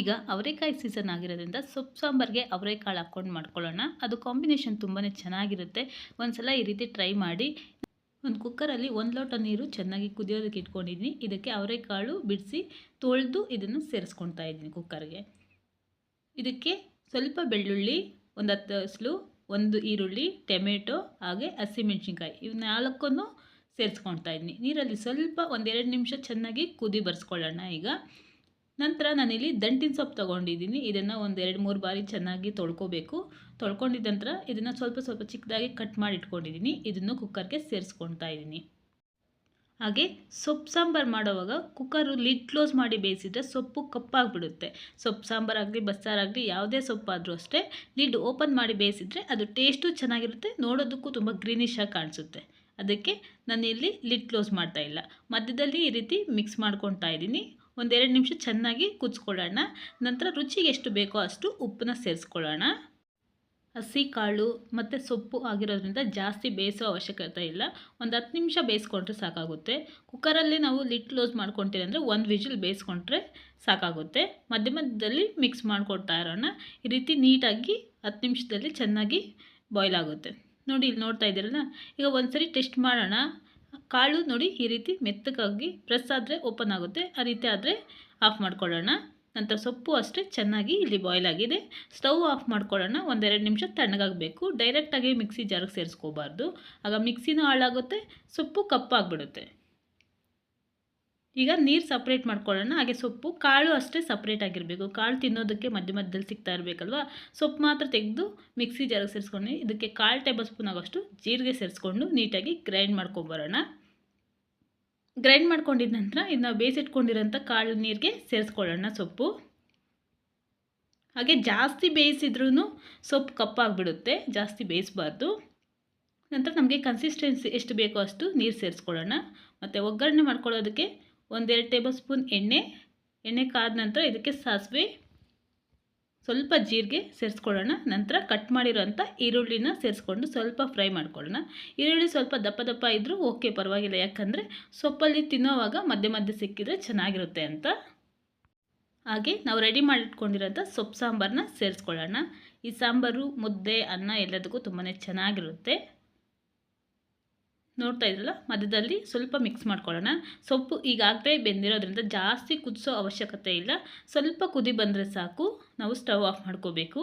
ಈಗ ಅವರೆಕಾಯಿ ಸೀಸನ್ ಆಗಿರೋದ್ರಿಂದ ಸೊಪ್ಪು ಸಾಂಬಾರಿಗೆ ಅವರೆಕಾಳು ಹಾಕ್ಕೊಂಡು ಮಾಡ್ಕೊಳ್ಳೋಣ. ಅದು ಕಾಂಬಿನೇಷನ್ ತುಂಬಾ ಚೆನ್ನಾಗಿರುತ್ತೆ. ಒಂದ್ಸಲ ಈ ರೀತಿ ಟ್ರೈ ಮಾಡಿ. ಒಂದು ಕುಕ್ಕರಲ್ಲಿ ಒಂದು ಲೋಟ ನೀರು ಚೆನ್ನಾಗಿ ಕುದಿಯೋದಕ್ಕೆ ಇಟ್ಕೊಂಡಿದ್ದೀನಿ. ಇದಕ್ಕೆ ಅವರೆಕಾಳು ಬಿಡಿಸಿ ತೊಳೆದು ಇದನ್ನು ಸೇರಿಸ್ಕೊಳ್ತಾ ಇದ್ದೀನಿ ಕುಕ್ಕರ್ಗೆ ಇದಕ್ಕೆ ಸ್ವಲ್ಪ ಬೆಳ್ಳುಳ್ಳಿ, ಒಂದು ಹತ್ತು ಹಸಲು, ಒಂದು ಈರುಳ್ಳಿ, ಟೊಮೆಟೊ, ಹಾಗೆ ಹಸಿಮೆಣ್ಸಿನ್ಕಾಯಿ ಇವು ನಾಲ್ಕನ್ನು ಸೇರಿಸ್ಕೊಳ್ತಾ ಇದ್ದೀನಿ. ನೀರಲ್ಲಿ ಸ್ವಲ್ಪ ಒಂದೆರಡು ನಿಮಿಷ ಚೆನ್ನಾಗಿ ಕುದಿ ಬರ್ಸ್ಕೊಳ್ಳೋಣ ಈಗ. ನಂತರ ನಾನಿಲ್ಲಿ ದಂಟಿನ ಸೊಪ್ಪು ತೊಗೊಂಡಿದ್ದೀನಿ. ಇದನ್ನು ಒಂದು ಎರಡು ಮೂರು ಬಾರಿ ಚೆನ್ನಾಗಿ ತೊಳ್ಕೊಬೇಕು. ತೊಳ್ಕೊಂಡಿದ್ದ ನಂತರ ಇದನ್ನು ಸ್ವಲ್ಪ ಸ್ವಲ್ಪ ಚಿಕ್ಕದಾಗಿ ಕಟ್ ಮಾಡಿ ಇಟ್ಕೊಂಡಿದ್ದೀನಿ. ಇದನ್ನು ಕುಕ್ಕರ್ಗೆ ಸೇರಿಸ್ಕೊಳ್ತಾ ಇದ್ದೀನಿ. ಹಾಗೆ ಸೊಪ್ಪು ಸಾಂಬಾರು ಮಾಡುವಾಗ ಕುಕ್ಕರು ಲಿಡ್ ಕ್ಲೋಸ್ ಮಾಡಿ ಬೇಯಿಸಿದರೆ ಸೊಪ್ಪು ಕಪ್ಪಾಗಿಬಿಡುತ್ತೆ. ಸೊಪ್ಪು ಸಾಂಬಾರಾಗಲಿ ಬಸ್ಸಾರಾಗಲಿ ಯಾವುದೇ ಸೊಪ್ಪಾದರೂ ಅಷ್ಟೇ ಲಿಡ್ ಓಪನ್ ಮಾಡಿ ಬೇಯಿಸಿದರೆ ಅದು ಟೇಸ್ಟು ಚೆನ್ನಾಗಿರುತ್ತೆ. ನೋಡೋದಕ್ಕೂ ತುಂಬ ಗ್ರೀನಿಶ್ ಆಗಿ ಕಾಣಿಸುತ್ತೆ. ಅದಕ್ಕೆ ನಾನು ಇಲ್ಲಿ ಲಿಡ್ ಕ್ಲೋಸ್ ಮಾಡ್ತಾ ಇಲ್ಲ. ಮಧ್ಯದಲ್ಲಿ ಈ ರೀತಿ ಮಿಕ್ಸ್ ಮಾಡ್ಕೊತಾ ಇದ್ದೀನಿ. ಒಂದೆರಡು ನಿಮಿಷ ಚೆನ್ನಾಗಿ ಕುದಿಸ್ಕೊಳ್ಳೋಣ. ನಂತರ ರುಚಿಗೆ ಎಷ್ಟು ಬೇಕೋ ಅಷ್ಟು ಉಪ್ಪನ್ನ ಸೇರಿಸ್ಕೊಳ್ಳೋಣ. ಹಸಿ, ಕಾಳು ಮತ್ತು ಸೊಪ್ಪು ಆಗಿರೋದ್ರಿಂದ ಜಾಸ್ತಿ ಬೇಯಿಸೋ ಅವಶ್ಯಕತೆ ಇಲ್ಲ. ಒಂದು ಹತ್ತು ನಿಮಿಷ ಬೇಯಿಸ್ಕೊಂಡ್ರೆ ಸಾಕಾಗುತ್ತೆ. ಕುಕ್ಕರಲ್ಲಿ ನಾವು ಲಿಟ್ ಕ್ಲೋಸ್ ಮಾಡ್ಕೊತೀವಿ ಅಂದರೆ ಒಂದು ವಿಜಿಲ್ ಬೇಯಿಸ್ಕೊಂಡ್ರೆ ಸಾಕಾಗುತ್ತೆ. ಮಧ್ಯ ಮಧ್ಯದಲ್ಲಿ ಮಿಕ್ಸ್ ಮಾಡಿಕೊಡ್ತಾ ಇರೋಣ. ಈ ರೀತಿ ನೀಟಾಗಿ ಹತ್ತು ನಿಮಿಷದಲ್ಲಿ ಚೆನ್ನಾಗಿ ಬಾಯ್ಲ್ ಆಗುತ್ತೆ. ನೋಡಿ, ಇಲ್ಲಿ ನೋಡ್ತಾ ಇದ್ದೀರಲ್ಲ? ಈಗ ಒಂದ್ಸರಿ ಟೆಸ್ಟ್ ಮಾಡೋಣ. ಕಾಳು ನೋಡಿ ಈ ರೀತಿ ಮೆತ್ತಗಾಗಿ ಪ್ರೆಸ್ ಆದರೆ ಓಪನ್ ಆಗುತ್ತೆ. ಆ ರೀತಿ ಆದರೆ ಆಫ್ ಮಾಡ್ಕೊಳ್ಳೋಣ. ನಂತರ ಸೊಪ್ಪು ಅಷ್ಟೇ ಚೆನ್ನಾಗಿ ಇಲ್ಲಿ ಬಾಯ್ಲ್ ಆಗಿದೆ. ಸ್ಟವ್ ಆಫ್ ಮಾಡ್ಕೊಳ್ಳೋಣ. ಒಂದೆರಡು ನಿಮಿಷ ತಣ್ಣಗಾಗಬೇಕು. ಡೈರೆಕ್ಟಾಗಿ ಮಿಕ್ಸಿ ಜಾರಿಗೆ ಸೇರಿಸ್ಕೋಬಾರ್ದು. ಆಗ ಮಿಕ್ಸಿನೂ ಹಾಳಾಗುತ್ತೆ. ಸೊಪ್ಪು ಕಪ್ಪಾಗಿಬಿಡುತ್ತೆ. ಈಗ ನೀರು ಸಪ್ರೇಟ್ ಮಾಡ್ಕೊಳ್ಳೋಣ. ಹಾಗೆ ಸೊಪ್ಪು, ಕಾಳು ಅಷ್ಟೇ ಸಪ್ರೇಟ್ ಆಗಿರಬೇಕು. ಕಾಳು ತಿನ್ನೋದಕ್ಕೆ ಮಧ್ಯ ಮಧ್ಯದಲ್ಲಿ ಸಿಗ್ತಾ ಇರಬೇಕಲ್ವ? ಸೊಪ್ಪು ಮಾತ್ರ ತೆಗೆದು ಮಿಕ್ಸಿ ಜಾರಿಗೆ ಸೇರಿಸ್ಕೊಂಡು, ಇದಕ್ಕೆ ಕಾಳು ಟೇಬಲ್ ಸ್ಪೂನ್ ಆಗೋಷ್ಟು ಜೀರಿಗೆ ಸೇರಿಸ್ಕೊಂಡು ನೀಟಾಗಿ ಗ್ರೈಂಡ್ ಮಾಡ್ಕೊಂಬರೋಣ ಗ್ರೈಂಡ್ ಮಾಡ್ಕೊಂಡಿದ ನಂತರ ಇದನ್ನ ಬೇಯಿಸಿಟ್ಕೊಂಡಿರೋಂಥ ಕಾಳು ನೀರಿಗೆ ಸೇರಿಸ್ಕೊಳ್ಳೋಣ ಸೊಪ್ಪು. ಹಾಗೆ ಜಾಸ್ತಿ ಬೇಯಿಸಿದ್ರೂ ಸೊಪ್ಪು ಕಪ್ಪಾಗಿಬಿಡುತ್ತೆ. ಜಾಸ್ತಿ ಬೇಯಿಸಬಾರ್ದು. ನಂತರ ನಮಗೆ ಕನ್ಸಿಸ್ಟೆನ್ಸಿ ಎಷ್ಟು ಬೇಕೋ ಅಷ್ಟು ನೀರು ಸೇರಿಸ್ಕೊಳ್ಳೋಣ. ಮತ್ತು ಒಗ್ಗರಣೆ ಮಾಡ್ಕೊಳ್ಳೋದಕ್ಕೆ ಒಂದೆರಡು ಟೇಬಲ್ ಸ್ಪೂನ್ ಎಣ್ಣೆ ಎಣ್ಣೆ ಕಾದ ನಂತರ ಇದಕ್ಕೆ ಸಾಸಿವೆ, ಸ್ವಲ್ಪ ಜೀರಿಗೆ ಸೇರಿಸ್ಕೊಳ್ಳೋಣ. ನಂತರ ಕಟ್ ಮಾಡಿರೋಂಥ ಈರುಳ್ಳಿನ ಸೇರಿಸ್ಕೊಂಡು ಸ್ವಲ್ಪ ಫ್ರೈ ಮಾಡ್ಕೊಳ್ಳೋಣ. ಈರುಳ್ಳಿ ಸ್ವಲ್ಪ ದಪ್ಪ ದಪ್ಪ ಇದ್ದರೂ ಓಕೆ, ಪರವಾಗಿಲ್ಲ. ಯಾಕಂದರೆ ಸೊಪ್ಪಲ್ಲಿ ತಿನ್ನೋವಾಗ ಮಧ್ಯೆ ಮಧ್ಯೆ ಸಿಕ್ಕಿದ್ರೆ ಚೆನ್ನಾಗಿರುತ್ತೆ ಅಂತ. ಹಾಗೆ ನಾವು ರೆಡಿ ಮಾಡಿಟ್ಕೊಂಡಿರೋಂಥ ಸೊಪ್ಪು ಸಾಂಬಾರನ್ನ ಸೇರಿಸ್ಕೊಳ್ಳೋಣ. ಈ ಸಾಂಬಾರು, ಮುದ್ದೆ, ಅನ್ನ ಎಲ್ಲದಕ್ಕೂ ತುಂಬಾ ಚೆನ್ನಾಗಿರುತ್ತೆ. ನೋಡ್ತಾ ಇದ್ರಲ್ಲ, ಮಧ್ಯದಲ್ಲಿ ಸ್ವಲ್ಪ ಮಿಕ್ಸ್ ಮಾಡ್ಕೊಳ್ಳೋಣ. ಸೊಪ್ಪು ಈಗಾಗಲೇ ಬೆಂದಿರೋದ್ರಿಂದ ಜಾಸ್ತಿ ಕುದಿಸೋ ಅವಶ್ಯಕತೆ ಇಲ್ಲ. ಸ್ವಲ್ಪ ಕುದಿ ಬಂದರೆ ಸಾಕು. ನಾವು ಸ್ಟವ್ ಆಫ್ ಮಾಡ್ಕೋಬೇಕು.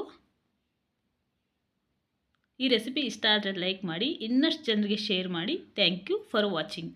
ಈ ರೆಸಿಪಿ ಇಷ್ಟ ಆದರೆ ಲೈಕ್ ಮಾಡಿ, ಇನ್ನಷ್ಟು ಜನರಿಗೆ ಶೇರ್ ಮಾಡಿ. Thank you for watching